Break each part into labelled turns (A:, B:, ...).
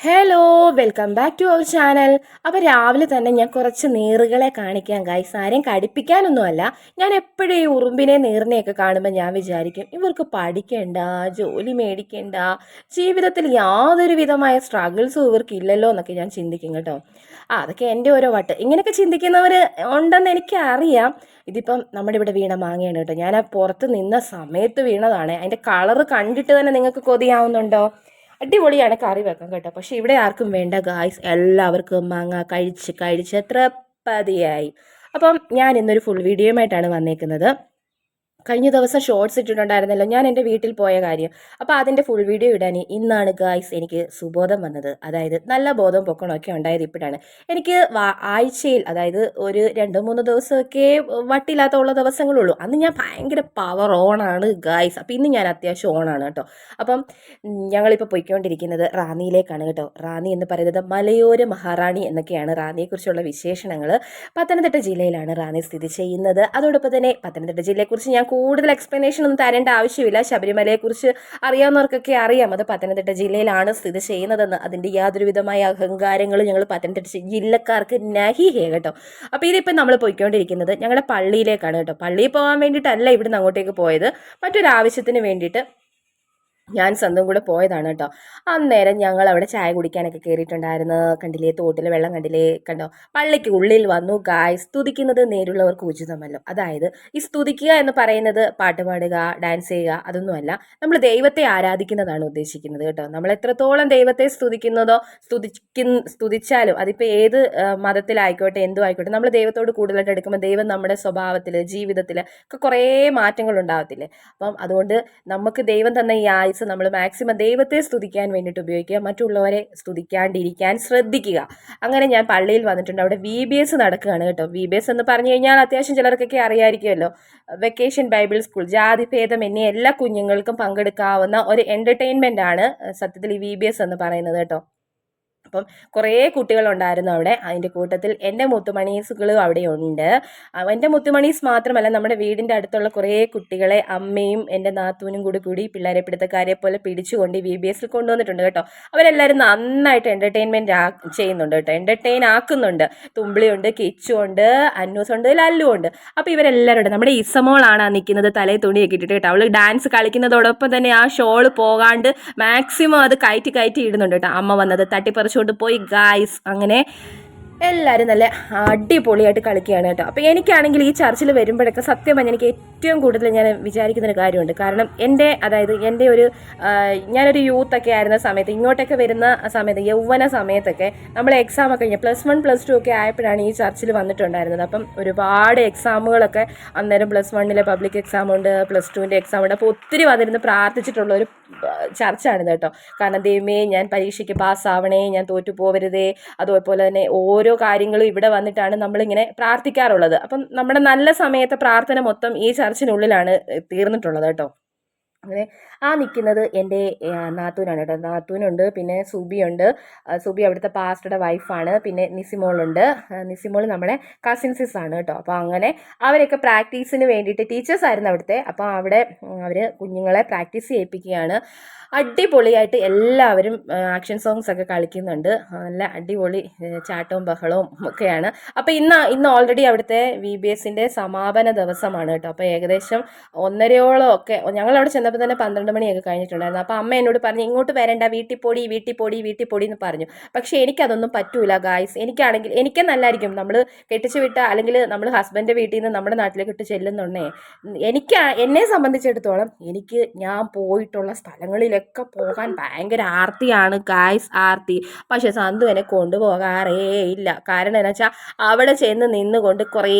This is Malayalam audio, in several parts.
A: Hello welcome back to our channel അപ്പോൾ രാവിലെ തന്നെ ഞാൻ കുറച്ച് നീറുകളെ കാണിക്കാം ഗൈസ് ആരെയും കടിപ്പിക്കാനൊന്നുമല്ല. ഞാൻ എപ്പോഴും ഈ ഉറുമ്പിനെ നീറിനെയൊക്കെ കാണുമ്പോൾ ഞാൻ വിചാരിക്കും ഇവർക്ക് പഠിക്കേണ്ട ജോലി മേടിക്കേണ്ട ജീവിതത്തിൽ യാതൊരു വിധമായ സ്ട്രഗിൾസും ഇവർക്ക് ഇല്ലല്ലോ എന്നൊക്കെ ഞാൻ ചിന്തിക്കും കേട്ടോ. ആ അതൊക്കെ എന്റെ ഓരോ വട്ട്. ഇങ്ങനെയൊക്കെ ചിന്തിക്കുന്നവർ ഉണ്ടെന്ന് എനിക്കറിയാം. ഇതിപ്പം നമ്മുടെ ഇവിടെ വീണ മാങ്ങയാണ് കേട്ടോ. ഞാൻ ആ പുറത്ത് നിന്ന സമയത്ത് വീണതാണ്. അതിന്റെ കളറ് കണ്ടിട്ട് തന്നെ നിങ്ങൾക്ക് കൊതിയാവുന്നുണ്ടോ? അടിപൊളിയാണ് കറി വെക്കാൻ കേട്ടോ. പക്ഷെ ഇവിടെ ആർക്കും വേണ്ട ഗായ്സ് എല്ലാവർക്കും മാങ്ങ കഴിച്ച് കഴിച്ച് തൃപ്പതിയായി അപ്പം ഞാൻ ഇന്നൊരു ഫുൾ വീഡിയോയുമായിട്ടാണ് വന്നേക്കുന്നത്. കഴിഞ്ഞ ദിവസം ഷോർട്സ് ഇട്ടിട്ടുണ്ടായിരുന്നല്ലോ. ഞാൻ എന്റെ വീട്ടിൽ പോയ കാര്യം. അപ്പോൾ അതിന്റെ ഫുൾ വീഡിയോ ഇടാൻ ഇന്നാണ് ഗായ്സ് എനിക്ക് സുബോധം വന്നത്. അതായത് നല്ല ബോധം പൊക്കണമൊക്കെ ഉണ്ടായത് ഇപ്പോഴാണ്. എനിക്ക് ആഴ്ചയിൽ അതായത് ഒരു രണ്ട് മൂന്ന് ദിവസമൊക്കെ വട്ടില്ലാത്ത ഉള്ള ദിവസങ്ങളുള്ളൂ. അന്ന് ഞാൻ ഭയങ്കര പവർ ഓണാണ് ഗായ്സ് അപ്പോൾ ഇന്ന് ഞാൻ അത്യാവശ്യം ഓണാണ് കേട്ടോ. അപ്പം ഞങ്ങളിപ്പോൾ പോയിക്കൊണ്ടിരിക്കുന്നത് റാന്നിയിലേക്കാണ് കേട്ടോ. റാന്നി എന്ന് പറയുന്നത് മലയോര മഹാറാണി എന്നൊക്കെയാണ് റാന്നിയെക്കുറിച്ചുള്ള വിശേഷണങ്ങൾ പത്തനംതിട്ട ജില്ലയിലാണ് റാന്നി സ്ഥിതി ചെയ്യുന്നത്. അതോടൊപ്പം തന്നെ പത്തനംതിട്ട ജില്ലയെക്കുറിച്ച് ഞാൻ കൂടുതൽ എക്സ്പ്ലനേഷൻ ഒന്നും തരേണ്ട ആവശ്യമില്ല. ശബരിമലയെക്കുറിച്ച് അറിയാവുന്നവർക്കൊക്കെ അറിയാം. അത് പത്തനംതിട്ട ജില്ലയിലാണ് സ്ഥിതി ചെയ്യുന്നതെന്ന്. അതിന്റെ യാതൊരുവിധമായ അഹങ്കാരങ്ങളും ഞങ്ങൾ പത്തനംതിട്ട ജില്ലക്കാർക്ക് നഹി ഹേ കേട്ടോ. അപ്പോൾ ഇതിപ്പോൾ നമ്മൾ പോയിക്കൊണ്ടിരിക്കുന്നത് ഞങ്ങളുടെ പള്ളിയിലേക്കാണ് കേട്ടോ. പള്ളിയിൽ പോകാൻ വേണ്ടിയിട്ടല്ല ഇവിടുന്ന് അങ്ങോട്ടേക്ക് പോയത്. മറ്റൊരു ആവശ്യത്തിന് വേണ്ടിയിട്ട് ഞാൻ സ്വന്തം കൂടെ പോയതാണ് കേട്ടോ. അന്നേരം ഞങ്ങൾ അവിടെ ചായ കുടിക്കാനൊക്കെ കയറിയിട്ടുണ്ടായിരുന്നു കണ്ടില്ലേ തോട്ടിൽ വെള്ളം കണ്ടില്ലേ കണ്ടോ? പള്ളിക്ക് ഉള്ളിൽ വന്നു. ഗായ് സ്തുതിക്കുന്നത് നേരിലുള്ളവർക്ക് ഉചിതമല്ലോ അതായത് ഈ സ്തുതിക്കുക എന്ന് പറയുന്നത് പാട്ട് പാടുക ഡാൻസ് ചെയ്യുക അതൊന്നുമല്ല. നമ്മൾ ദൈവത്തെ ആരാധിക്കുന്നതാണ് ഉദ്ദേശിക്കുന്നത് കേട്ടോ. നമ്മൾ എത്രത്തോളം ദൈവത്തെ സ്തുതിക്കുന്നതോ സ്തുതിക്കുന്ന സ്തുതിച്ചാലും അതിപ്പോൾ ഏത് മതത്തിലായിക്കോട്ടെ എന്തോ ആയിക്കോട്ടെ നമ്മൾ ദൈവത്തോട് കൂടുതലായിട്ട് എടുക്കുമ്പോൾ ദൈവം നമ്മുടെ സ്വഭാവത്തിൽ ജീവിതത്തിൽ ഒക്കെ കുറേ മാറ്റങ്ങൾ ഉണ്ടാവത്തില്ലേ? അപ്പം അതുകൊണ്ട് നമുക്ക് ദൈവം തന്ന ഈ ആയുസ് നമ്മൾ മാക്സിമം ദൈവത്തെ സ്തുതിക്കാൻ വേണ്ടിയിട്ട് ഉപയോഗിക്കുക മറ്റുള്ളവരെ സ്തുതിക്കാണ്ടിരിക്കാൻ ശ്രദ്ധിക്കുക. അങ്ങനെ ഞാൻ പള്ളിയിൽ വന്നിട്ടുണ്ട്. അവിടെ വി ബി എസ് നടക്കുകയാണ് കേട്ടോ. വി ബി എസ് എന്ന് പറഞ്ഞു കഴിഞ്ഞാൽ അത്യാവശ്യം ചിലർക്കൊക്കെ അറിയാമായിരിക്കുമല്ലോ വെക്കേഷൻ ബൈബിൾ സ്കൂൾ ജാതിഭേദം എന്നീ എല്ലാ കുഞ്ഞുങ്ങൾക്കും പങ്കെടുക്കാവുന്ന ഒരു എന്റർടൈൻമെന്റ് ആണ് സത്യത്തിൽ ഈ വി ബി എസ് എന്ന് പറയുന്നത് കേട്ടോ. അപ്പം കുറേ കുട്ടികളുണ്ടായിരുന്നു അവിടെ. അതിന്റെ കൂട്ടത്തിൽ എന്റെ മുത്തുമണീസുകളും അവിടെ ഉണ്ട്. എന്റെ മുത്തുമണീസ് മാത്രമല്ല നമ്മുടെ വീടിന്റെ അടുത്തുള്ള കുറേ കുട്ടികളെ അമ്മയും എന്റെ നാത്തൂനും കൂടി കൂടി പിള്ളേരെ പിടുത്തക്കാരെ പോലെ പിടിച്ചുകൊണ്ട് വി ബി എസിൽ കൊണ്ടുവന്നിട്ടുണ്ട് കേട്ടോ. അവരെല്ലാവരും നന്നായിട്ട് എന്റർടൈൻമെന്റ് ആ ചെയ്യുന്നുണ്ട് കേട്ടോ. എന്റർടൈൻ ആക്കുന്നുണ്ട്. തുമ്പിളിയുണ്ട് കിച്ചുണ്ട് അന്നൂസുണ്ട് ലല്ലു ഉണ്ട്. അപ്പോൾ ഇവരെല്ലാവരും ഉണ്ട്. നമ്മുടെ ഇസമോളാണ് നിൽക്കുന്നത്. തലേ തുണിയൊക്കെ ഇട്ടിട്ട് കേട്ടോ. അവൾ ഡാൻസ് കളിക്കുന്നതോടൊപ്പം തന്നെ ആ ഷോൾ പോകാണ്ട് മാക്സിമം അത് കയറ്റി കയറ്റി ഇടുന്നുണ്ട് കേട്ടോ. അമ്മ വന്നത് തട്ടിപ്പറിച്ചുകൊണ്ട് പോയി ഗായ്സ് അങ്ങനെ എല്ലാവരും നല്ല അടിപൊളിയായിട്ട് കളിക്കുകയാണ് കേട്ടോ. അപ്പോൾ എനിക്കാണെങ്കിൽ ഈ ചർച്ചിൽ വരുമ്പോഴൊക്കെ സത്യം പറഞ്ഞാൽ എനിക്ക് ഏറ്റവും കൂടുതൽ ഞാൻ വിചാരിക്കുന്ന ഒരു കാര്യമുണ്ട്. കാരണം എന്റെ അതായത് എന്റെ ഒരു ഞാനൊരു യൂത്ത് ഒക്കെ ആയിരുന്ന സമയത്ത് ഇങ്ങോട്ടൊക്കെ വരുന്ന സമയത്ത് യൗവന സമയത്തൊക്കെ നമ്മൾ എക്സാം ഒക്കെ പ്ലസ് വൺ പ്ലസ് ടു ഒക്കെ ആയപ്പോഴാണ് ഈ ചർച്ചിൽ വന്നിട്ടുണ്ടായിരുന്നത്. അപ്പം ഒരുപാട് എക്സാമുകളൊക്കെ അന്നേരം പ്ലസ് വണ്ണിലെ പബ്ലിക് എക്സാം ഉണ്ട് പ്ലസ് ടുവിന്റെ എക്സാം ഉണ്ട്. അപ്പോൾ ഒത്തിരി വന്നിരുന്ന് പ്രാർത്ഥിച്ചിട്ടുള്ള ഒരു ചർച്ചാണിത് കേട്ടോ. കാരണം ദൈവമേ ഞാൻ പരീക്ഷയ്ക്ക് പാസ്സാവണേ ഞാൻ തോറ്റു പോവരുതേ അതുപോലെ തന്നെ ഓരോ കാര്യങ്ങളും ഇവിടെ വന്നിട്ടാണ് നമ്മളിങ്ങനെ പ്രാർത്ഥിക്കാറുള്ളത്. അപ്പം നമ്മുടെ നല്ല സമയത്തെ പ്രാർത്ഥന മൊത്തം ഈ ചർച്ചിനുള്ളിലാണ് തീർന്നിട്ടുള്ളത് കേട്ടോ. അങ്ങനെ ആ നിൽക്കുന്നത് എന്റെ നാത്തൂനാണ് കേട്ടോ. നാത്തൂനുണ്ട് പിന്നെ സുബിയുണ്ട്. സുബി അവിടുത്തെ പാസ്റ്ററുടെ വൈഫാണ് പിന്നെ നിസിമോളുണ്ട്. നിസിമോൾ നമ്മുടെ കസിൻസിസ് ആണ് കേട്ടോ. അപ്പോൾ അങ്ങനെ അവരൊക്കെ പ്രാക്ടീസിന് വേണ്ടിയിട്ട് ടീച്ചേഴ്സ് ആയിരുന്നു അവിടുത്തെ. അപ്പോൾ അവിടെ അവർ കുഞ്ഞുങ്ങളെ പ്രാക്ടീസ് ചെയ്യിപ്പിക്കുകയാണ്. അടിപൊളിയായിട്ട് എല്ലാവരും ആക്ഷൻ സോങ്സ് ഒക്കെ കളിക്കുന്നുണ്ട്. നല്ല അടിപൊളി ചാട്ടവും ബഹളവും ഒക്കെയാണ്. അപ്പോൾ ഇന്ന് ഇന്ന് ഓൾറെഡി അവിടുത്തെ വി ബി എസിന്റെ സമാപന ദിവസമാണ് കേട്ടോ. അപ്പോൾ ഏകദേശം ഒന്നരയോളം ഒക്കെ ഞങ്ങൾ അവിടെ ചെന്നപ്പോൾ തന്നെ പന്ത്രണ്ട് മണിയൊക്കെ കഴിഞ്ഞിട്ടുണ്ടായിരുന്നു. അപ്പോൾ അമ്മ എന്നോട് പറഞ്ഞു ഇങ്ങോട്ട് വരേണ്ട വീട്ടിൽ പൊടി വീട്ടിൽ പൊടി വീട്ടിൽ പൊടി എന്ന് പറഞ്ഞു. പക്ഷേ എനിക്കതൊന്നും പറ്റൂല ഗായ്സ് എനിക്കാണെങ്കിൽ എനിക്ക് നല്ലായിരിക്കും. നമ്മൾ കെട്ടിച്ചു വിട്ട അല്ലെങ്കിൽ നമ്മൾ ഹസ്ബൻഡ് വീട്ടിൽ നിന്ന് നമ്മുടെ നാട്ടിലേക്ക് ഇട്ട് ചെല്ലുന്നുണ്ടേ. എനിക്ക് എന്നെ സംബന്ധിച്ചിടത്തോളം എനിക്ക് ഞാൻ പോയിട്ടുള്ള സ്ഥലങ്ങളിലൊക്കെ പോകാൻ ഭയങ്കര ആർത്തിയാണ്. ഗായ്സ് ആർത്തി. പക്ഷെ സന്തു എന്നെ കൊണ്ടുപോകാറേ ഇല്ല. കാരണം എന്നു വെച്ചാൽ അവിടെ ചെന്ന് നിന്നുകൊണ്ട് കുറേ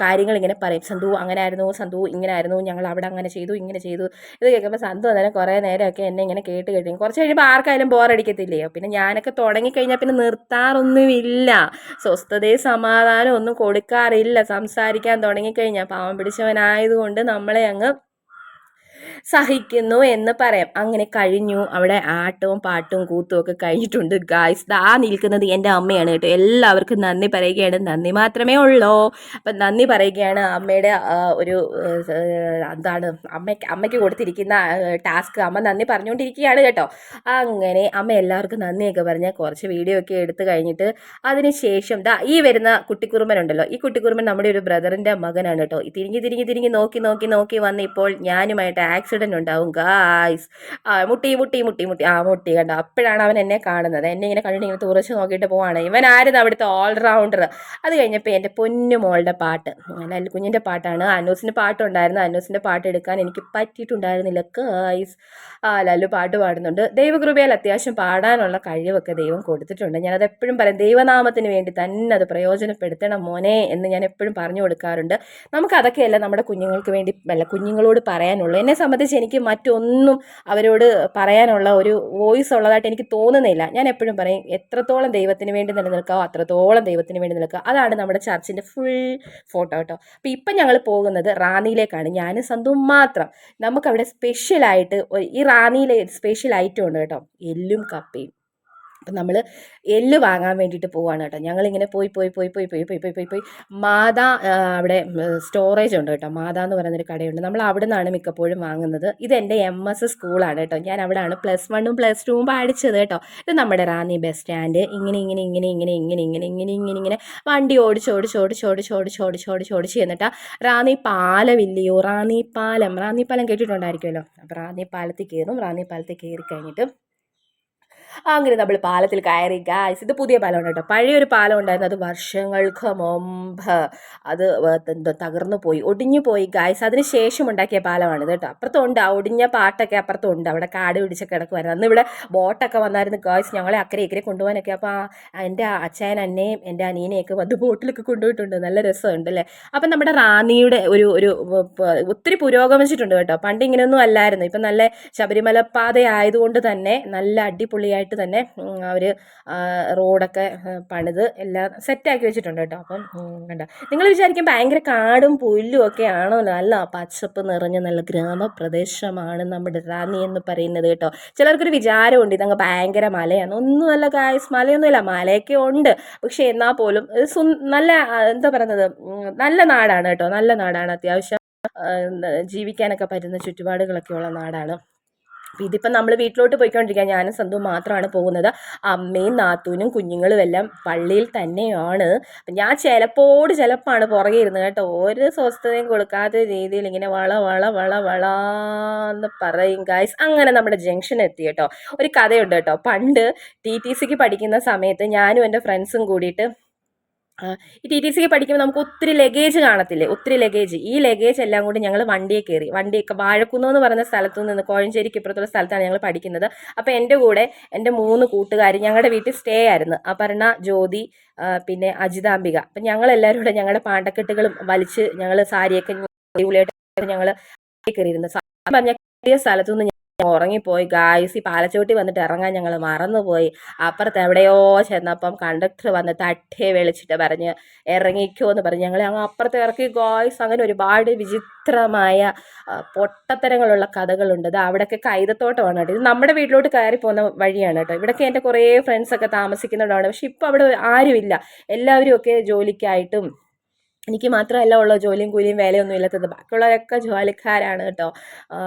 A: കാര്യങ്ങൾ ഇങ്ങനെ പറയും. സന്തു അങ്ങനെ ആയിരുന്നു സന്തു ഇങ്ങനെ ആയിരുന്നു ഞങ്ങൾ അവിടെ അങ്ങനെ ചെയ്തു ഇങ്ങനെ ചെയ്തു. ഇത് കേൾക്കുമ്പോൾ സന്തു അന്നേരം കുറേ നേരമൊക്കെ എന്നെ ഇങ്ങനെ കേട്ട് കഴിയും കുറച്ച് കഴിയുമ്പോൾ ആർക്കായാലും ബോറടിക്കത്തില്ലയോ പിന്നെ ഞാനൊക്കെ തുടങ്ങിക്കഴിഞ്ഞാൽ പിന്നെ നിർത്താറൊന്നുമില്ല. സ്വസ്ഥതയും സമാധാനം ഒന്നും കൊടുക്കാറില്ല. സംസാരിക്കാൻ തുടങ്ങിക്കഴിഞ്ഞാൽ പാവം പിടിച്ചവനായതുകൊണ്ട് നമ്മളെ അങ്ങ് സഹിക്കുന്നു എന്ന് പറയാം. അങ്ങനെ കഴിഞ്ഞു. അവിടെ ആട്ടവും പാട്ടും കൂത്തും ഒക്കെ കഴിഞ്ഞിട്ടുണ്ട്. ഗായ്സ് ദാ നിൽക്കുന്നത് എന്റെ അമ്മയാണ് കേട്ടോ. എല്ലാവർക്കും നന്ദി പറയുകയാണ്. നന്ദി മാത്രമേ ഉള്ളൂ? അപ്പം നന്ദി പറയുകയാണ് അമ്മയുടെ ഒരു എന്താണ് അമ്മയ്ക്ക് അമ്മയ്ക്ക് കൊടുത്തിരിക്കുന്ന ടാസ്ക്. അമ്മ നന്ദി പറഞ്ഞുകൊണ്ടിരിക്കുകയാണ് കേട്ടോ. അങ്ങനെ അമ്മ എല്ലാവർക്കും നന്ദിയൊക്കെ പറഞ്ഞ് കുറച്ച് വീഡിയോ ഒക്കെ എടുത്തു കഴിഞ്ഞിട്ട് അതിനുശേഷം ദാ ഈ വരുന്ന കുട്ടിക്കുറുമ്പനുണ്ടല്ലോ ഈ കുട്ടിക്കുറുമ്പൻ നമ്മുടെ ഒരു ബ്രദറിന്റെ മകനാണ് കേട്ടോ. തിരിഞ്ഞ് തിരിഞ്ഞ് തിരിഞ്ഞ് നോക്കി നോക്കി നോക്കി വന്ന് ഇപ്പോൾ ഞാനുമായിട്ട് ആക്സിഡന്റ് ഉണ്ടാവും ഗായ്സ് ആ മുട്ടി മുട്ടി മുട്ടി മുട്ടി. ആ മുട്ടി കണ്ട? അപ്പോഴാണ് അവൻ എന്നെ കാണുന്നത്. എന്നെ ഇങ്ങനെ കണ്ടിട്ട് ഇങ്ങനെ തുറച്ച് നോക്കിയിട്ട് പോവാണ്. ഇവനായിരുന്നു അവിടുത്തെ ഓൾറൗണ്ടർ അത് കഴിഞ്ഞപ്പോൾ എന്റെ പൊന്നു മോളുടെ പാട്ട്. ലല്ലു കുഞ്ഞിന്റെ പാട്ടാണ്. അനൂസിന്റെ പാട്ടുണ്ടായിരുന്നു. അനൂസിന്റെ പാട്ട് എടുക്കാൻ എനിക്ക് പറ്റിയിട്ടുണ്ടായിരുന്നില്ല ഗായ്സ് ആ ലല്ലു പാട്ട് പാടുന്നുണ്ട്. ദൈവകൃപയാൽ അത്യാവശ്യം പാടാനുള്ള കഴിവൊക്കെ ദൈവം കൊടുത്തിട്ടുണ്ട്. ഞാനത് എപ്പോഴും പറയും ദൈവനാമത്തിന് വേണ്ടി തന്നെ അത് പ്രയോജനപ്പെടുത്തണം മോനെ എന്ന് ഞാൻ എപ്പോഴും പറഞ്ഞു കൊടുക്കാറുണ്ട്. നമുക്ക് അതൊക്കെയല്ല നമ്മുടെ കുഞ്ഞുങ്ങൾക്ക് വേണ്ടി അല്ല കുഞ്ഞുങ്ങളോട് പറയാനുള്ളൂ. എന്നെ സംബന്ധിച്ച് എനിക്ക് മറ്റൊന്നും അവരോട് പറയാനുള്ള ഒരു വോയിസ് ഉള്ളതായിട്ട് എനിക്ക് തോന്നുന്നില്ല. ഞാൻ എപ്പോഴും പറയും എത്രത്തോളം ദൈവത്തിന് വേണ്ടി നിലനിൽക്കാവോ അത്രത്തോളം ദൈവത്തിന് വേണ്ടി നിൽക്കുക അതാണ് നമ്മുടെ ചർച്ചിന്റെ ഫുൾ ഫോട്ടോ കേട്ടോ അപ്പോൾ ഇപ്പം ഞങ്ങൾ പോകുന്നത് റാന്നിയിലേക്കാണ്. ഞാനും സന്തും മാത്രം. നമുക്കവിടെ സ്പെഷ്യലായിട്ട് ഈ റാന്നിയിലെ സ്പെഷ്യൽ ഐറ്റം ഉണ്ട് കേട്ടോ. എല്ലും കപ്പയും. അപ്പം നമ്മൾ എല്ല് വാങ്ങാൻ വേണ്ടിയിട്ട് പോവാണ് കേട്ടോ. ഞങ്ങളിങ്ങനെ പോയി പോയി പോയി പോയി പോയി പോയി പോയി പോയി പോയി. മാതാ അവിടെ സ്റ്റോറേജ് ഉണ്ട് കേട്ടോ. മാതാ എന്ന് പറയുന്നൊരു കടയുണ്ട്. നമ്മൾ അവിടെ നിന്നാണ് മിക്കപ്പോഴും വാങ്ങുന്നത്. ഇത് എന്റെ എം എസ് സ്കൂളാണ് കേട്ടോ. ഞാൻ അവിടെയാണ് പ്ലസ് വണ്ണും പ്ലസ് ടുവും പഠിച്ചത് കേട്ടോ. ഇത് നമ്മുടെ റാന്നി ബസ് സ്റ്റാൻഡ് ഇങ്ങനെ ഇങ്ങനെ ഇങ്ങനെ ഇങ്ങനെ ഇങ്ങനെ ഇങ്ങനെ ഇങ്ങനെ ഇങ്ങനെ ഇങ്ങനെ വണ്ടി ഓടിച്ച് ഓടിച്ച് ഓടിച്ച് ഓടിച്ച് ഓടിച്ച് ഓടിച്ച് ഓടിച്ച് ഓടിച്ച് എന്നിട്ട് റാന്നി പാലം ഇല്ലയോ? റാന്നി പാലം. റാന്നി പാലം കേട്ടിട്ടുണ്ടായിരിക്കുമല്ലോ. അപ്പോൾ റാന്നി പാലത്തിൽ കയറും. റാന്നി പാലത്തിൽ കയറി കഴിഞ്ഞിട്ട് അങ്ങനെ നമ്മൾ പാലത്തിൽ കയറി ഗായ്സ് ഇത് പുതിയ പാലമാണ് കേട്ടോ. പഴയൊരു പാലം ഉണ്ടായിരുന്നു അത് വർഷങ്ങൾക്ക് മുമ്പ്. അത് എന്തോ തകർന്നു പോയി ഒടിഞ്ഞു പോയി ഗായ്സ് അതിന് ശേഷം ഉണ്ടാക്കിയ പാലമാണ് കേട്ടോ. അപ്പുറത്തുണ്ട് ആ ഒടിഞ്ഞ പാട്ടൊക്കെ അപ്പുറത്തുണ്ട്. അവിടെ കാട് പിടിച്ച കിടക്കുമായിരുന്നു അന്ന് ഇവിടെ ബോട്ടൊക്കെ വന്നായിരുന്നു ഗായ്സ് ഞങ്ങളെ അക്കരെ ഇക്കരെ കൊണ്ടുപോകാനൊക്കെ. അപ്പോൾ എന്റെ അച്ഛൻ അന്നയും എന്റെ അനിയനെയൊക്കെ വന്ന് ബോട്ടിലൊക്കെ കൊണ്ടുപോയിട്ടുണ്ട്. നല്ല രസമുണ്ട് അല്ലേ? അപ്പം നമ്മുടെ റാന്നിയുടെ ഒരു ഒരു ഒത്തിരി പുരോഗമിച്ചിട്ടുണ്ട് കേട്ടോ. പണ്ട് ഇങ്ങനെയൊന്നും അല്ലായിരുന്നു. ഇപ്പം നല്ല ശബരിമല പാത ആയതുകൊണ്ട് തന്നെ നല്ല അടിപൊളിയായിട്ട് തന്നെ അവർ റോഡൊക്കെ പണിത് എല്ലാം സെറ്റാക്കി വെച്ചിട്ടുണ്ട് കേട്ടോ. അപ്പം കണ്ട? നിങ്ങൾ വിചാരിക്കും ഭയങ്കര കാടും പുല്ലും ഒക്കെ ആണോ? നല്ല പച്ചപ്പ് നിറഞ്ഞ നല്ല ഗ്രാമപ്രദേശമാണ് നമ്മുടെ റാന്നി എന്ന് പറയുന്നത് കേട്ടോ. ചിലർക്കൊരു വിചാരമുണ്ട് ഇതങ്ങ് ഭയങ്കര മലയാണ്. ഒന്നുമല്ല കായസ് മലയൊന്നുമില്ല മലയൊക്കെ ഉണ്ട്. പക്ഷേ എന്നാൽ പോലും നല്ല എന്താ പറയുന്നത് നല്ല നാടാണ് കേട്ടോ. നല്ല നാടാണ് അത്യാവശ്യം ജീവിക്കാനൊക്കെ പറ്റുന്ന ചുറ്റുപാടുകളൊക്കെ ഉള്ള നാടാണ്. ഇതിപ്പം നമ്മൾ വീട്ടിലോട്ട് പോയിക്കൊണ്ടിരിക്കുക. ഞാനും സന്തു മാത്രമാണ് പോകുന്നത്. അമ്മയും നാത്തൂനും കുഞ്ഞുങ്ങളും എല്ലാം പള്ളിയിൽ തന്നെയാണ്. ഞാൻ ചിലപ്പോട് ചിലപ്പാണ് പുറകെ ഇരുന്നത് കേട്ടോ. ഒരു സ്വസ്ഥതയും കൊടുക്കാത്ത രീതിയിൽ ഇങ്ങനെ വള വള വള വള എന്ന് പറയും. ഗായ്സ് അങ്ങനെ നമ്മുടെ ജംഗ്ഷൻ എത്തി കേട്ടോ. ഒരു കഥയുണ്ട് കേട്ടോ. പണ്ട് ടി ടി സിക്ക് പഠിക്കുന്ന സമയത്ത് ഞാനും എന്റെ ഫ്രണ്ട്സും കൂടിയിട്ട് ഈ ടി ടി സിക്ക് പഠിക്കുമ്പോൾ നമുക്ക് ഒത്തിരി ലഗേജ് കാണത്തില്ലേ? ഒത്തിരി ലഗേജ് ഈ ലഗേജ് എല്ലാം കൂടി ഞങ്ങൾ വണ്ടിയെ കയറി വണ്ടിയൊക്കെ വാഴക്കുന്നു എന്ന് പറയുന്ന സ്ഥലത്തു നിന്ന് കോഴഞ്ചേരിക്ക് ഇപ്പുറത്തുള്ള സ്ഥലത്താണ് ഞങ്ങൾ പഠിക്കുന്നത്. അപ്പോൾ എന്റെ കൂടെ എന്റെ മൂന്ന് കൂട്ടുകാർ ഞങ്ങളുടെ വീട്ടിൽ സ്റ്റേ ആയിരുന്നു. അപർണ ജ്യോതി പിന്നെ അജിതാംബിക. അപ്പം ഞങ്ങളെല്ലാവരും കൂടെ ഞങ്ങളുടെ പാണ്ടക്കെട്ടുകളും വലിച്ച് ഞങ്ങൾ സാരിയൊക്കെ അടിപൊളിയായിട്ട് ഞങ്ങൾ കയറിയിരുന്നു. പറഞ്ഞ സ്ഥലത്തുനിന്ന് സ്ഥലത്തു നിന്ന് ഉറങ്ങിപ്പോയി. ഗായ്സ് ഈ പാലച്ചോട്ടി വന്നിട്ട് ഇറങ്ങാൻ ഞങ്ങൾ മറന്നുപോയി. അപ്പുറത്ത് എവിടെയോ ചെന്നപ്പം കണ്ടക്ടർ വന്ന് തട്ടേ വിളിച്ചിട്ട് പറഞ്ഞ് ഇറങ്ങിക്കോ എന്ന് പറഞ്ഞ്. ഞങ്ങൾ അങ്ങ് അപ്പുറത്ത് ഇറക്കി. ഗോയ്സ് അങ്ങനെ ഒരുപാട് വിചിത്രമായ പൊട്ടത്തരങ്ങളുള്ള കഥകളുണ്ട്. ഇത് അവിടെയൊക്കെ കൈതത്തോട്ടമാണ് കേട്ടോ. ഇത് നമ്മുടെ വീട്ടിലോട്ട് കയറി പോകുന്ന വഴിയാണ് കേട്ടോ. ഇവിടെയൊക്കെ എന്റെ കുറേ ഫ്രണ്ട്സൊക്കെ താമസിക്കുന്നുണ്ടാണ് പക്ഷെ ഇപ്പോൾ അവിടെ ആരുമില്ല. എല്ലാവരും ഒക്കെ ജോലിക്കായിട്ടും എനിക്ക് മാത്രമല്ല ഉള്ളൂ ജോലിയും കൂലിയും വേലയൊന്നും ഇല്ലാത്തത്. ബാക്കിയുള്ളവരൊക്കെ ജോലിക്കാരാണ് കേട്ടോ.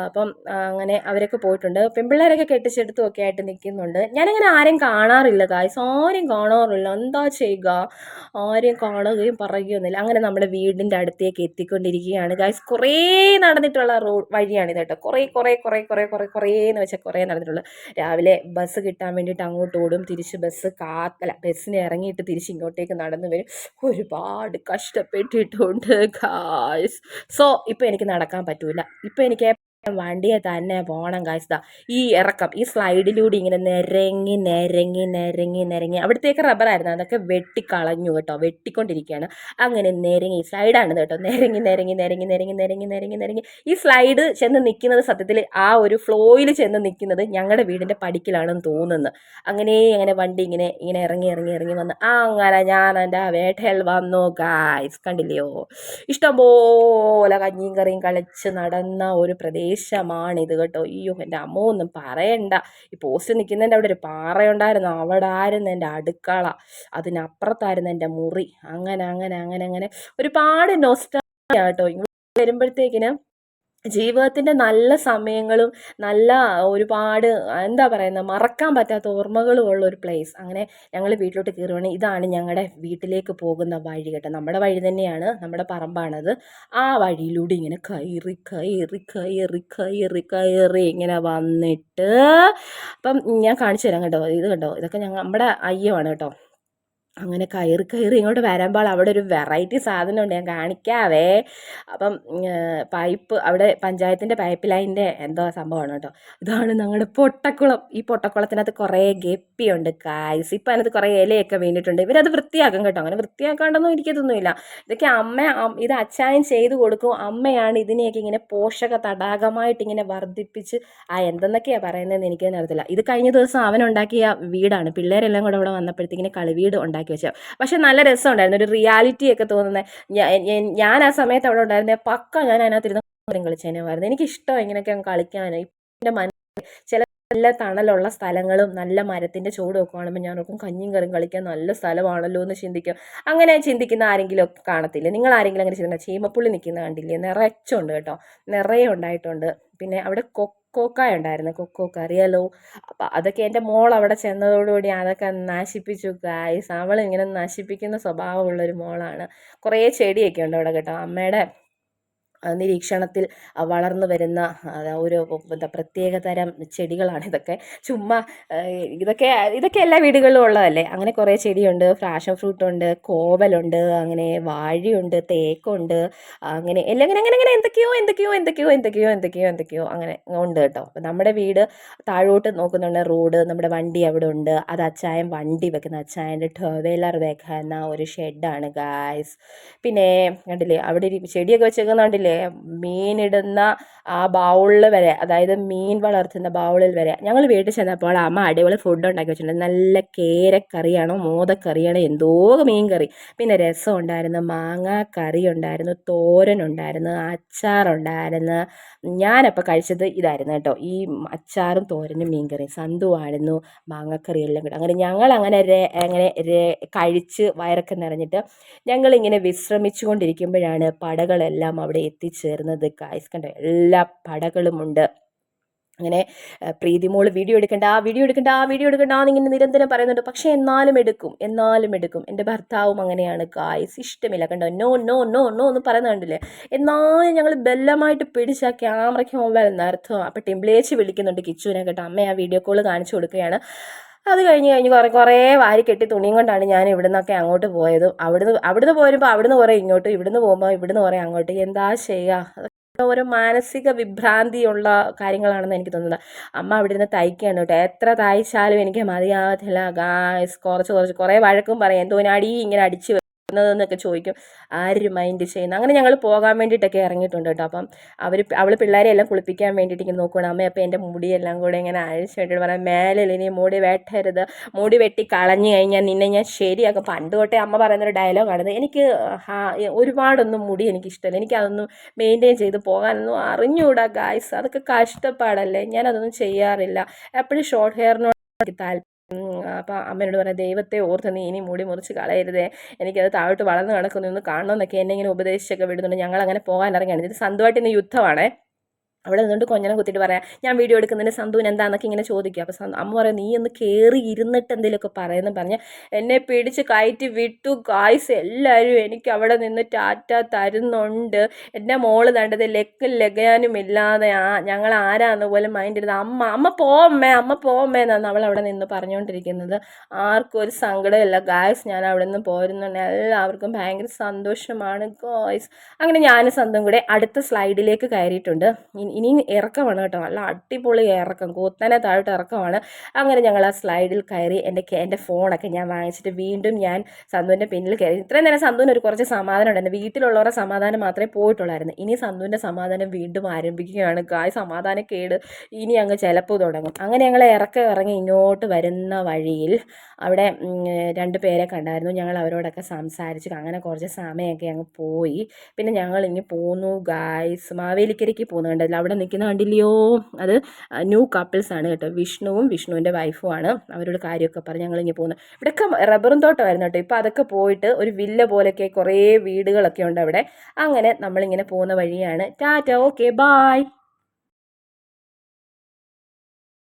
A: അപ്പം അങ്ങനെ അവരൊക്കെ പോയിട്ടുണ്ട്. പെൺപിള്ളേരൊക്കെ കെട്ടിച്ചെടുത്തും ഒക്കെ ആയിട്ട് നിൽക്കുന്നുണ്ട്. ഞാനങ്ങനെ ആരെയും കാണാറില്ല കായ്സ് ആരെയും കാണാറില്ല. എന്താ ചെയ്യുക? ആരെയും കാണുകയും പറയുകയൊന്നുമില്ല. അങ്ങനെ നമ്മുടെ വീടിന്റെ അടുത്തേക്ക് എത്തിക്കൊണ്ടിരിക്കുകയാണ് കായ്സ് കുറേ നടന്നിട്ടുള്ള റോഡ് വഴിയാണിത് കേട്ടോ. കുറേ കുറേ കുറേ കുറേ കുറേ കുറേ എന്ന് വെച്ചാൽ കുറേ നടന്നിട്ടുള്ളൂ. രാവിലെ ബസ് കിട്ടാൻ വേണ്ടിയിട്ട് അങ്ങോട്ട് ഓടും. തിരിച്ച് ബസ് കാത്തല ബസ്സിന് ഇറങ്ങിയിട്ട് തിരിച്ച് ഇങ്ങോട്ടേക്ക് നടന്നു വരും. ഒരുപാട് കഷ്ടപ്പെട്ടിട്ടുണ്ട് ഗായ്സ് സോ ഇപ്പോൾ എനിക്ക് നടക്കാൻ പറ്റൂല. ഇപ്പോൾ എനിക്ക് വണ്ടിയെ തന്നെ പോകണം ദാ ഈ ഇറക്കം ഈ സ്ലൈഡിലൂടെ ഇങ്ങനെ നിരങ്ങി നിരങ്ങി നിരങ്ങി നിരങ്ങി. അവിടത്തേക്ക് റബ്ബറായിരുന്നു അതൊക്കെ വെട്ടിക്കളഞ്ഞു കേട്ടോ. വെട്ടിക്കൊണ്ടിരിക്കുകയാണ്. അങ്ങനെ നിരങ്ങി സ്ലൈഡാണ് കേട്ടോ. നിരങ്ങി നിരങ്ങി നിരങ്ങി നിരങ്ങി നിരങ്ങി നിരങ്ങി നിരങ്ങി. ഈ സ്ലൈഡ് ചെന്ന് നിൽക്കുന്നത് സത്യത്തിൽ ആ ഒരു ഫ്ലോയിൽ ചെന്ന് നിൽക്കുന്നത് ഞങ്ങളുടെ വീടിന്റെ പടിക്കലാണെന്ന് തോന്നുന്നത് അങ്ങനെ അങ്ങനെ വണ്ടി ഇങ്ങനെ ഇങ്ങനെ ഇറങ്ങി ഇറങ്ങി ഇറങ്ങി വന്ന് അങ്ങനെ ഞാൻ എന്റെ വേട്ടയിൽ വന്നു ഗായ്സ് കണ്ടില്ലയോ? ഇഷ്ടംപോലെ കഞ്ഞിയും കറിയും കളിച്ച് നടന്ന ഒരു പ്രദേശം പ്രദേശമാണ് കേട്ടോ. അയ്യോ എന്റെ അമ്മ ഒന്നും പറയണ്ട. ഈ പോസ്റ്റ് നിൽക്കുന്നതിന്റെ അവിടെ ഒരു പാറയുണ്ടായിരുന്നു. അവിടെ ആയിരുന്നു എന്റെ അടുക്കള. അതിനപ്പുറത്തായിരുന്നു എന്റെ മുറി. അങ്ങനെ അങ്ങനെ അങ്ങനെ അങ്ങനെ. ഒരുപാട് നൊസ്റ്റ കേട്ടോ. ഇങ്ങോട്ട് വരുമ്പോഴത്തേക്കിന് ജീവിതത്തിന്റെ നല്ല സമയങ്ങളും നല്ല ഒരുപാട് എന്താ പറയുന്നത് മറക്കാൻ പറ്റാത്ത ഓർമ്മകളും ഉള്ള ഒരു പ്ലേസ് അങ്ങനെ ഞങ്ങൾ വീട്ടിലോട്ട് കയറുവാണ് ഇതാണ് ഞങ്ങളുടെ വീട്ടിലേക്ക് പോകുന്ന വഴി കേട്ടോ. നമ്മുടെ വഴി തന്നെയാണ് നമ്മുടെ പറമ്പാണത്. ആ വഴിയിലൂടെ ഇങ്ങനെ കയറി കയറി കയറി കയറി കയറി ഇങ്ങനെ വന്നിട്ട് അപ്പം ഞാൻ കാണിച്ചു തരാം കേട്ടോ. ഇത് കേട്ടോ ഇതൊക്കെ ഞങ്ങൾ നമ്മുടെ അയ്യമാണ് കേട്ടോ. അങ്ങനെ കയറി കയറി ഇങ്ങോട്ട് വരുമ്പോൾ അവിടെ ഒരു വെറൈറ്റി സാധനമുണ്ട് ഞാൻ കാണിക്കാവേ. അപ്പം പൈപ്പ് അവിടെ പഞ്ചായത്തിന്റെ പൈപ്പ് ലൈനിന്റെ എന്തോ സംഭവമാണ് കേട്ടോ. ഇതാണ് ഞങ്ങളുടെ പൊട്ടക്കുളം. ഈ പൊട്ടക്കുളത്തിനകത്ത് കുറേ ഗപ്പിയുണ്ട് കായ്സ് ഇപ്പം അതിനകത്ത് കുറേ ഇലയൊക്കെ വീണിട്ടുണ്ട്. ഇവരത് വൃത്തിയാക്കും കേട്ടോ. അങ്ങനെ വൃത്തിയാക്കാണ്ടൊന്നും എനിക്കതൊന്നുമില്ല ഇതൊക്കെ അമ്മ ഇത് അച്ചായൻ ചെയ്തു കൊടുക്കും. അമ്മയാണ് ഇതിനെയൊക്കെ ഇങ്ങനെ പോഷക തടാകമായിട്ട് ഇങ്ങനെ വർദ്ധിപ്പിച്ച് ആ എന്തെന്നൊക്കെയാണ് പറയുന്നതെന്ന് എനിക്ക് തന്നെ അറിയത്തില്ല. ഇത് കഴിഞ്ഞ ദിവസം അവനുണ്ടാക്കിയ വീടാണ്. പിള്ളേരെല്ലാം കൂടെ ഇവിടെ വന്നപ്പോഴത്തേക്കിന് കളിവീട് ഉണ്ടാക്കി വെച്ചത് പക്ഷെ നല്ല രസമുണ്ടായിരുന്നു. ഒരു റിയാലിറ്റി ഒക്കെ തോന്നുന്നത് ഞാൻ ആ സമയത്ത് അവിടെ ഉണ്ടായിരുന്ന പക്ക ഞാൻ അതിനകത്തിരുന്ന് കളിച്ചതിനായിരുന്നു എനിക്കിഷ്ടം ഇങ്ങനെയൊക്കെ കളിക്കാൻ എന്റെ മനസ്സിൽ ചില നല്ല തണലുള്ള സ്ഥലങ്ങളും നല്ല മരത്തിന്റെ ചൂടും ഒക്കെ കാണുമ്പോൾ ഞാൻ ഓർക്കും കഞ്ഞിയും കറിയും കളിക്കാൻ നല്ല സ്ഥലമാണല്ലോ എന്ന് ചിന്തിക്കും. അങ്ങനെ ചിന്തിക്കുന്ന ആരെങ്കിലും ഒക്കെ കാണത്തില്ലേ? നിങ്ങൾ ആരെങ്കിലും അങ്ങനെ ചിന്തിക്കുന്ന ചീമപ്പുള്ളി നിൽക്കുന്ന കണ്ടില്ലേ? നിറച്ചുണ്ട് കേട്ടോ. നിറയെ ഉണ്ടായിട്ടുണ്ട്. പിന്നെ അവിടെ കൊക്കോക്കായ ഉണ്ടായിരുന്നു കൊക്കോക്ക അറിയാലോ. അപ്പം അതൊക്കെ എന്റെ മോൾ അവിടെ ചെന്നതോടുകൂടി അതൊക്കെ നശിപ്പിച്ചു. ഗായ്സ് അവൾ ഇങ്ങനെ നശിപ്പിക്കുന്ന സ്വഭാവമുള്ളൊരു മോളാണ്. കുറേ ചെടിയൊക്കെ ഉണ്ട് അവിടെ കേട്ടോ. അമ്മയുടെ നിരീക്ഷണത്തിൽ വളർന്നു വരുന്ന ഒരു എന്താ പ്രത്യേക തരം ചെടികളാണ് ഇതൊക്കെ. ചുമ്മാ ഇതൊക്കെ ഇതൊക്കെ എല്ലാ വീടുകളിലും ഉള്ളതല്ലേ? അങ്ങനെ കുറേ ചെടിയുണ്ട് ഫ്രാഷൻ ഫ്രൂട്ട് ഉണ്ട് കോവലുണ്ട് അങ്ങനെ വാഴയുണ്ട് തേക്കുണ്ട് അങ്ങനെ എല്ലാം അങ്ങനെ അങ്ങനെ അങ്ങനെ എന്തൊക്കെയോ എന്തൊക്കെയോ എന്തൊക്കെയോ എന്തൊക്കെയോ എന്തൊക്കെയോ എന്തൊക്കെയോ അങ്ങനെ ഉണ്ട് കേട്ടോ. അപ്പം നമ്മുടെ വീട് താഴോട്ട് നോക്കുന്നുണ്ട് റോഡ് നമ്മുടെ വണ്ടി അവിടെ ഉണ്ട്. അത് അച്ചായൻ വണ്ടി വെക്കുന്ന അച്ചായന്റെ ടവേലർ വെക്കുന്ന ഒരു ഷെഡാണ് ഗായ്സ് പിന്നെ കണ്ടില്ലേ അവിടെ ചെടിയൊക്കെ വെച്ചേക്കുന്ന കണ്ടില്ലേ മീനിടുന്ന ആ ബൗളിൽ വരെ അതായത് മീൻ വളർത്തുന്ന ബൗളിൽ വരെ. ഞങ്ങൾ വീട്ടിൽ ചെന്നപ്പോൾ അമ്മ അടിപൊളി ഫുഡ് ഉണ്ടാക്കി വെച്ചിട്ടുണ്ട്. നല്ല കേരക്കറിയാണോ മോദക്കറിയാണോ എന്തോ മീൻ കറി പിന്നെ രസം ഉണ്ടായിരുന്നു മാങ്ങ കറി ഉണ്ടായിരുന്നു തോരൻ ഉണ്ടായിരുന്നു അച്ചാറുണ്ടായിരുന്നു. ഞാനപ്പോൾ കഴിച്ചത് ഇതായിരുന്നു കേട്ടോ. ഈ അച്ചാറും തോരനും മീൻ കറിയും സന്തുവായിരുന്നു മാങ്ങക്കറി എല്ലാം കിട്ടും അങ്ങനെ ഞങ്ങൾ അങ്ങനെ അങ്ങനെ കഴിച്ച് വയറൊക്കെ നിറഞ്ഞിട്ട് ഞങ്ങളിങ്ങനെ വിശ്രമിച്ചു കൊണ്ടിരിക്കുമ്പോഴാണ് പടകളെല്ലാം അവിടെ എത്തിച്ചേർന്നത്. ഗായ്സ് കണ്ടോ? എല്ലാ പടകളുമുണ്ട്. അങ്ങനെ പ്രീതിമോൾ വീഡിയോ എടുക്കണ്ട ആ വീഡിയോ എടുക്കണ്ട ആ വീഡിയോ എടുക്കണ്ട എന്നിങ്ങനെ നിരന്തരം പറയുന്നുണ്ട്. പക്ഷേ എന്നാലും എടുക്കും എന്നാലും എടുക്കും. എന്റെ ഭർത്താവും അങ്ങനെയാണ്. കായ്സ് ഇഷ്ടമില്ല. കണ്ടോ? നോ നോ നോ നോ എന്ന് പറയുന്നത് കണ്ടില്ലേ? എന്നാലും ഞങ്ങൾ ബെല്ലമായിട്ട് പിടിച്ച ആ ക്യാമറയ്ക്ക് മുമ്പിൽ അർത്ഥം അപ്പം ടിംബ്ലേച്ച് വിളിക്കുന്നുണ്ട് കിച്ചുവിനെ കേട്ടോ അമ്മ ആ വീഡിയോ കോൾ കാണിച്ചു കൊടുക്കുകയാണ്. അത് കഴിഞ്ഞ് കഴിഞ്ഞ് കുറേ കുറേ വാരി കെട്ടി തുണിയും കൊണ്ടാണ് ഞാൻ ഇവിടുന്നൊക്കെ അങ്ങോട്ട് പോയത്. അവിടുന്ന് അവിടുന്ന് പോരുമ്പോൾ അവിടുന്ന് കുറേ ഇങ്ങോട്ട് ഇവിടുന്ന് പോകുമ്പോൾ ഇവിടുന്ന് കുറേ അങ്ങോട്ട്. എന്താ ചെയ്യുക ഓരോ മാനസിക വിഭ്രാന്തിയുള്ള കാര്യങ്ങളാണെന്ന് എനിക്ക് തോന്നുന്നത്. അമ്മ അവിടെ നിന്ന് തയ്ക്കുകയാണ് കേട്ടോ. എത്ര തയ്ച്ചാലും എനിക്ക് മതിയാവത്തില്ല ഗായ്സ് കുറച്ച് കുറച്ച് കുറേ വഴക്കും പറയും. എന്തോ അടി ഇങ്ങനെ അടിച്ച് എന്നൊക്കെ ചോദിക്കും. ആര് മൈൻഡ് ചെയ്യുന്ന? അങ്ങനെ ഞങ്ങൾ പോകാൻ വേണ്ടിയിട്ടൊക്കെ ഇറങ്ങിയിട്ടുണ്ട് കേട്ടോ. അപ്പം അവർ അവൾ പിള്ളേരെ എല്ലാം കുളിപ്പിക്കാൻ വേണ്ടിയിട്ട് ഇങ്ങനെ നോക്കുകയാണ് അമ്മ അപ്പം എന്റെ മുടിയെല്ലാം കൂടെ ഇങ്ങനെ അഴിച്ച് വേണ്ടിയിട്ട് പറയാം മേലെ ഇനി മുടി വെട്ടരുത്. മുടി വെട്ടി കളഞ്ഞു കഴിഞ്ഞാൽ നിന്നെ ഞാൻ ശരിയാക്കും. പണ്ട് തൊട്ടേ അമ്മ പറയുന്നൊരു ഡയലോഗാണ് എനിക്ക് ഒരുപാടൊന്നും മുടി എനിക്ക് ഇഷ്ടമല്ല എനിക്കതൊന്നും മെയിന്റെയിൻ ചെയ്ത് പോകാനൊന്നും അറിഞ്ഞുകൂടാ ഗായ്സ് അതൊക്കെ കഷ്ടപ്പാടല്ലേ? ഞാനതൊന്നും ചെയ്യാറില്ല. എപ്പോഴും ഷോർട്ട് ഹെയറിനോട് എനിക്ക് താല്പര്യം അപ്പോൾ അമ്മയോട് പറയാം ദൈവത്തെ ഓർത്ത് നീ ഇനി മൂടി മുറിച്ച് കളയരുതേ. എനിക്കത് താഴോട്ട് വളർന്ന് കിടക്കുന്നു ഒന്ന് കാണണമെന്നൊക്കെ എന്നെ ഇങ്ങനെ ഉപദേശിച്ചൊക്കെ വിടുന്നുണ്ട്. ഞങ്ങൾ അങ്ങനെ പോകാൻ ഇറങ്ങിയാണ് ഇത് സ്വന്തമായിട്ട് ഇന്ന് യുദ്ധമാണേ. അവിടെ നിന്നുകൊണ്ട് കൊഞ്ഞനം കുത്തിയിട്ട് പറയാം ഞാൻ വീഡിയോ എടുക്കുന്നതിന് സന്തുവിന് എന്താണെന്നൊക്കെ ഇങ്ങനെ ചോദിക്കും. അപ്പോൾ അമ്മ പറയാം നീ ഒന്ന് കയറി ഇരുന്നിട്ട് എന്തെങ്കിലുമൊക്കെ പറയുന്നു പറഞ്ഞ് എന്നെ പിടിച്ച് കയറ്റി വിട്ടു കായ്സ് എല്ലാവരും എനിക്ക് അവിടെ നിന്ന് ടാറ്റ തരുന്നുണ്ട്. എന്റെ മോൾ തണ്ടത് ലെക്കും ലഗയാനും ഇല്ലാതെ ആ ഞങ്ങൾ ആരാന്ന് പോലും മൈൻഡ് ഇരുന്ന് അമ്മ അമ്മ പോമ്മേ അമ്മ പോമ്മേ എന്നാണ് അവൾ അവിടെ നിന്ന് പറഞ്ഞുകൊണ്ടിരിക്കുന്നത്. ആർക്കും ഒരു സങ്കടമില്ല ഗായ്സ് ഞാൻ അവിടെ നിന്ന് പോരുന്നുണ്ട്. എല്ലാവർക്കും ഭയങ്കര സന്തോഷമാണ് ഗോയ്സ് അങ്ങനെ ഞാനും സന്തും കൂടെ അടുത്ത സ്ലൈഡിലേക്ക് കയറിയിട്ടുണ്ട്. ഇനി ഇറക്കമാണ് കേട്ടോ. നല്ല അടിപൊളി ഇറക്കം. കൂത്തനെ താഴോട്ട് ഇറക്കമാണ്. അങ്ങനെ ഞങ്ങൾ ആ സ്ലൈഡിൽ കയറി എന്റെ എന്റെ ഫോണൊക്കെ ഞാൻ വാങ്ങിച്ചിട്ട് വീണ്ടും ഞാൻ സന്തുവിന്റെ പിന്നിൽ കയറി. ഇത്രയും നേരം സന്തുവിന് ഒരു കുറച്ച് സമാധാനം ഉണ്ടായിരുന്നു. വീട്ടിലുള്ളവരുടെ സമാധാനം മാത്രമേ പോയിട്ടുള്ളായിരുന്നു. ഇനി സന്തുവിന്റെ സമാധാനം വീണ്ടും ആരംഭിക്കുകയാണ്. ഗായ് സമാധാനക്കേട് ഇനി അങ്ങ് ചിലപ്പോൾ തുടങ്ങും. അങ്ങനെ ഞങ്ങൾ ഇറക്കം ഇറങ്ങി ഇങ്ങോട്ട് വരുന്ന വഴിയിൽ അവിടെ രണ്ട് പേരെ കണ്ടായിരുന്നു. ഞങ്ങൾ അവരോടൊക്കെ സംസാരിച്ചു അങ്ങനെ കുറച്ച് സമയമൊക്കെ അങ്ങ് പോയി. പിന്നെ ഞങ്ങൾ ഇനി പോന്നു. ഗായ്സ് മാവേലിക്കരയ്ക്ക് പോകുന്നുണ്ടല്ലോ അവിടെ നിൽക്കുന്ന കണ്ടില്ലയോ? അത് ന്യൂ കപ്പിൾസ് ആണ് കേട്ടോ. വിഷ്ണുവും വിഷ്ണുവിന്റെ വൈഫുമാണ് അവരോട് കാര്യമൊക്കെ പറഞ്ഞ് ഞങ്ങളിങ്ങനെ പോകുന്നത്. ഇവിടെയൊക്കെ റബ്ബറും തോട്ടമായിരുന്നു കേട്ടോ. ഇപ്പോൾ അതൊക്കെ പോയിട്ട് ഒരു വില്ല പോലെയൊക്കെ കുറേ വീടുകളൊക്കെ ഉണ്ട് അവിടെ. അങ്ങനെ നമ്മളിങ്ങനെ പോകുന്ന വഴിയാണ്. Tata okay bye